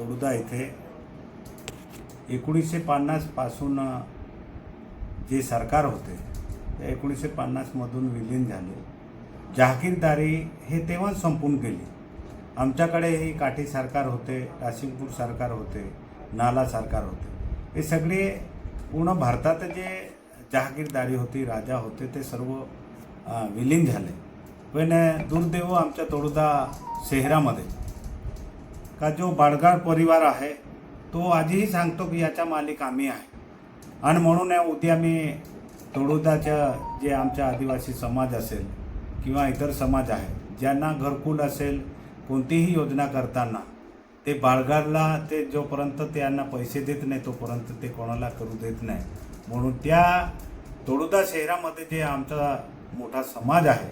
तोडुदा येथे एकोणीसशे पन्नासपासून जे सरकार होते ते एकोणीसशे पन्नासमधून विलीन झाले. जहागीरदारी हे तेव्हाच संपून गेली. आमच्याकडेही काठी सरकार होते राशिमपूर सरकार होते नाला सरकार होते. हे सगळे पूर्ण भारतात जे जहागीरदारी होती राजा होते ते सर्व विलीन झाले. पण दुर्दैव आमच्या तोडुदा शहरामध्ये का जो बाळगाड परिवार आहे तो आजही सांगतो की याचा मालिक आम्ही आहे. आणि म्हणून उद्या मी तळोदाच्या जे आमच्या आदिवासी समाज असेल किंवा इतर समाज आहे ज्यांना घरकुल असेल कोणतीही योजना करताना ते बाळगाडला ते जोपर्यंत त्यांना पैसे देत नाही तोपर्यंत ते कोणाला करू देत नाही. म्हणून त्या तळोदा शहरामध्ये जे आमचा मोठा समाज आहे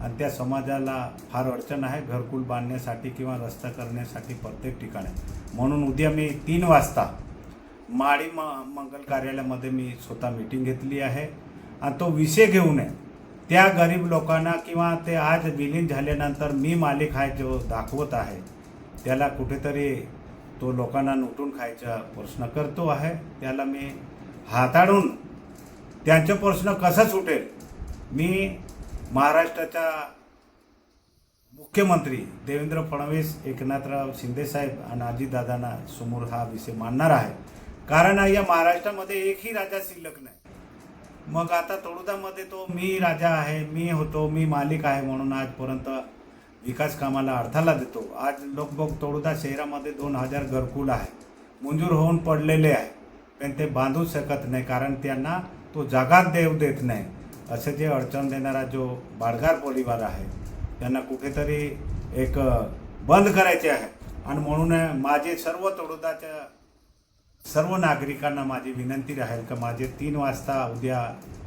आणि त्या समाजाला फार अडचण आहे घरकुल बांधण्यासाठी किंवा रस्ता करण्यासाठी प्रत्येक ठिकाणी. म्हणून उद्या मी तीन वाजता माळी म मंगल कार्यालयामध्ये मी स्वतः मीटिंग घेतली आहे. आणि तो विषय घेऊन आहे त्या गरीब लोकांना किंवा ते आज विलीन झाल्यानंतर मी मालिक आहे जो दाखवत आहे त्याला कुठेतरी तो लोकांना लुटून खायचा प्रश्न करतो आहे. त्याला मी हाताळून त्यांचं प्रश्न कसा सुटेल मी महाराष्ट्राच्या मुख्यमंत्री देवेंद्र फडणवीस एकनाथराव शिंदेसाहेब आणि अजितदादांना समोर हा विषय मांडणार आहे. कारण या महाराष्ट्रामध्ये एकही राजा शिल्लक नाही. मग आता तोडुदामध्ये तो मी राजा आहे मी होतो मी मालिक आहे म्हणून आजपर्यंत विकास कामाला अडथळा देतो. आज लगभग तळोदा शहरामध्ये दोन हजार घरकुल आहे. मंजूर होऊन पडलेले आहे. पण ते बांधू शकत नाही कारण त्यांना तो जागाच देव देत नाही. असं जे अडचण देणारा जो बाडगार परिवार आहे त्यांना कुठेतरी एक बंद करायचे आहे. आणि म्हणून माझे सर्व तोडुदाच्या सर्व नागरिकांना माझी विनंती राहील का माझे तीन वाजता उद्या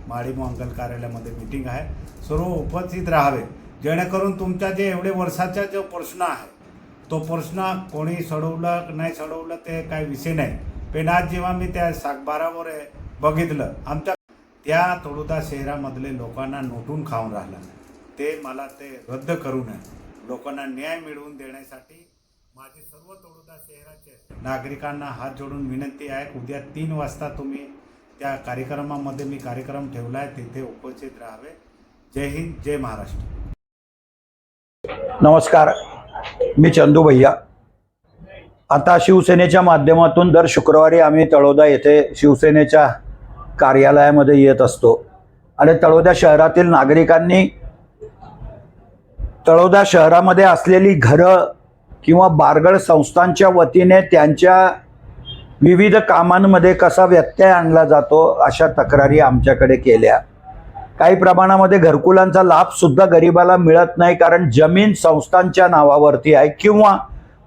माळी मंगल कार्यालयामध्ये मीटिंग आहे. सर्व उपस्थित राहावे. जेणेकरून तुमच्या जे एवढे वर्षाचा जो प्रश्न आहे तो प्रश्न कोणी सोडवलं नाही सोडवलं ते काही विषय नाही. पण आज जेव्हा मी त्या सागबारावर बघितलं आमच्या त्या तोडुदा शहरामधले लोकांना नोटून खाऊन राहिलं ते मला ते रद्द करू नये. लोकांना न्याय मिळवून देण्यासाठी माझे सर्व तोडुदा शहराचे नागरिकांना हात जोडून विनंती आहे उद्या तीन वाजता तुम्ही त्या कार्यक्रमामध्ये मी कार्यक्रम ठेवला आहे तिथे उपस्थित राहावे. जय हिंद जय महाराष्ट्र. नमस्कार मी चंदू भैया. आता शिवसेनेच्या माध्यमातून दर शुक्रवारी आम्ही तळोदा येथे शिवसेनेच्या कार्यालयामध्ये येत असतो. आणि तळोदा शहरातील नागरिकांनी तळोदा शहरामध्ये असलेली घरं किंवा बारगड संस्थांच्या वतीने त्यांच्या विविध कामांमध्ये कसा व्यत्यय आणला जातो अशा तक्रारी आमच्याकडे केल्या. काही प्रमाणामध्ये घरकुलांचा लाभसुद्धा गरिबाला मिळत नाही कारण जमीन संस्थांच्या नावावरती आहे किंवा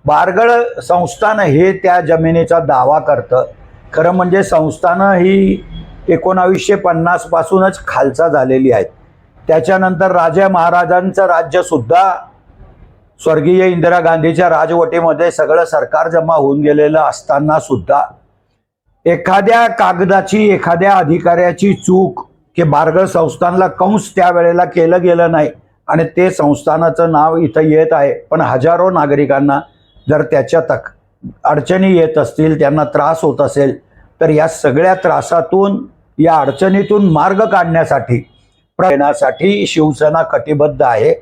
बारगळ संस्थान हे त्या जमिनीचा दावा करतं. खरं म्हणजे संस्थानं ही एकोणावीसशे पन्नास पासूनच खालचा झालेली आहेत. त्याच्यानंतर राजा महाराजांचं राज्य सुद्धा स्वर्गीय इंदिरा गांधीच्या राजवटीमध्ये सगळं सरकार जमा होऊन गेलेलं असताना सुद्धा एखाद्या कागदाची एखाद्या अधिकाऱ्याची चूक की बारगळ संस्थानला कंस त्यावेळेला केलं गेलं नाही आणि ते संस्थानाचं नाव इथं येत आहे. पण हजारो नागरिकांना जर त्याच्या तक अडचणी येत असतील त्यांना त्रास होत असेल तर या सगळ्या त्रासातून या अडचणीतून मार्ग काढण्यासाठी येण्यासाठी शिवसेना कटिबद्ध आहे.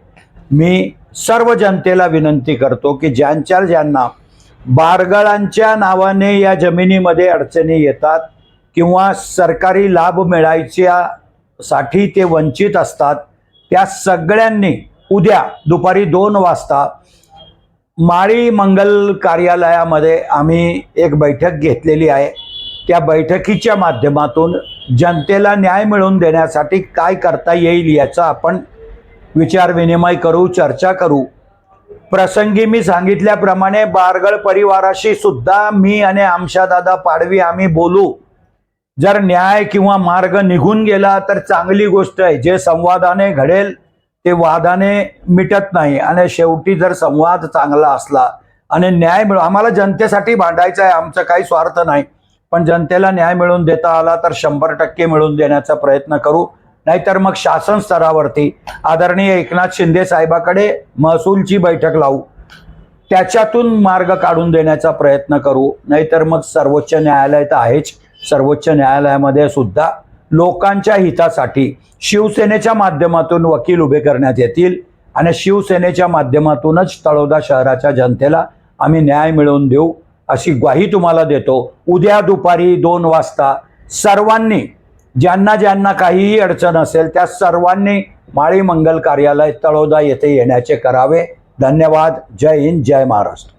मी सर्व जनतेला विनंती करतो की ज्यांच्या ज्यांना बारगळांच्या नावाने या जमिनीमध्ये अडचणी येतात किंवा सरकारी लाभ मिळायच्या साठी ते वंचित असतात त्या सगळ्यांनी उद्या दुपारी दोन वाजता माळी मंगल कार्यालयामध्ये आम्ही एक बैठक घेतलेली आहे. त्या बैठकीच्या माध्यमातून जनतेला न्याय मिळवून देण्यासाठी काय करता येईल याचा आपण विचार विनिमय करू चर्चा करू. प्रसंगी मी सांगितल्याप्रमाणे बारगळ परिवाराशी सुद्धा मी आणि आमशादादा पाडवी आम्ही बोलू. जर न्याय किंवा मार्ग निघून गेला तर चांगली गोष्ट आहे. जे संवादाने घडेल ते वादाने मिटत नाही आणि शेवटी जर संवाद चांगला असला आणि न्याय मिळ आम्हाला जनतेसाठी भांडायचं आहे आमचं काही स्वार्थ नाही. पण जनतेला न्याय मिळवून देता आला तर शंभर टक्के मिळवून देण्याचा प्रयत्न करू. नाहीतर मग शासन स्तरावरती आदरणीय एकनाथ शिंदे साहेबाकडे महसूलची बैठक लावू. त्याच्यातून मार्ग काढून देण्याचा प्रयत्न करू. नाहीतर मग सर्वोच्च न्यायालय तर आहेच. सर्वोच्च न्यायालयामध्ये सुद्धा लोकांच्या हितासाठी शिवसेनेच्या माध्यमातून वकील उभे करण्यात येतील आणि शिवसेनेच्या माध्यमातूनच तळोदा शहराच्या जनतेला आम्ही न्याय मिळवून देऊ. अशी ग्वाही तुम्हाला देतो. उद्या दुपारी दोन वाजता सर्वांनी ज्यांना ज्यांना काहीही अडचण असेल त्या सर्वांनी माळी मंगल कार्यालय तळोदा येथे येण्याचे करावे. धन्यवाद. जय हिंद. जय महाराष्ट्र.